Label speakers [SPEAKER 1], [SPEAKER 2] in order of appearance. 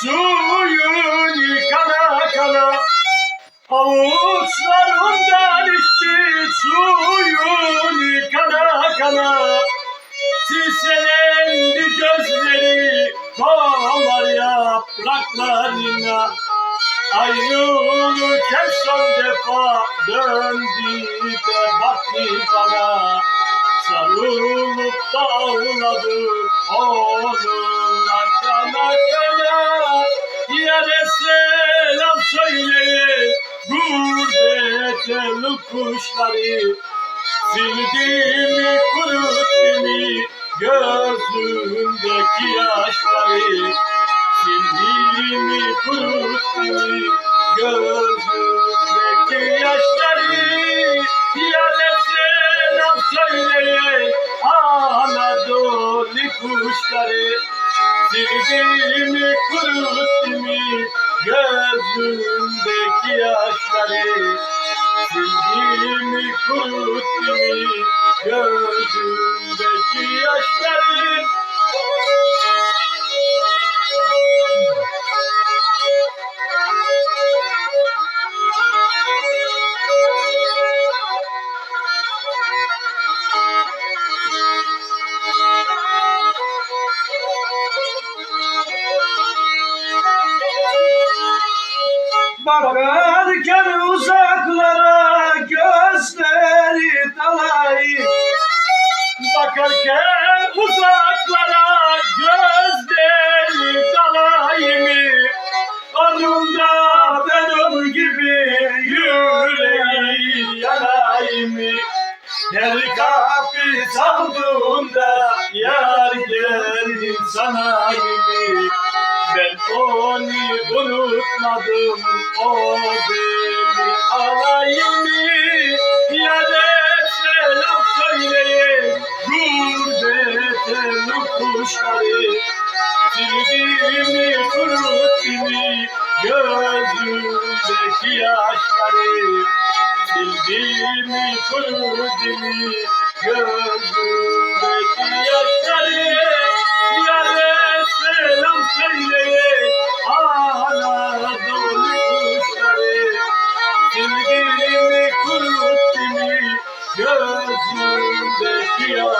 [SPEAKER 1] suyunu kana kana. Avuçlarımdan içti suyunu kana kana. Çiselendi gözleri Dağlar yapraklarına. Ayrılırken son defa döndü de baktı bana. Sarılıp da ağladım onunla kana kana selam söyleyin. Gurbet elin kuşları Sildi mi kuruttu mu gözündeki yaşları Sildi mi kuruttu kuşları Sildi mi kuruttu mu gözündeki yaşları Sildi mi kuruttu mu gözündeki yaşları Bakarken uzaklara gözleri dalayım Bakarken uzaklara gözleri dalayım Onunda benim gibi yüreği yanayım Her kapı çaldığında yar gelir sanayım ben onu unutmadım, o beni alayım Yine selam söyleyin, gurbetin kuşları. Sildi mi kuruttu mu gözümdeki yaşları. Sildi mi kuruttu mu gözümdeki yaşları New York.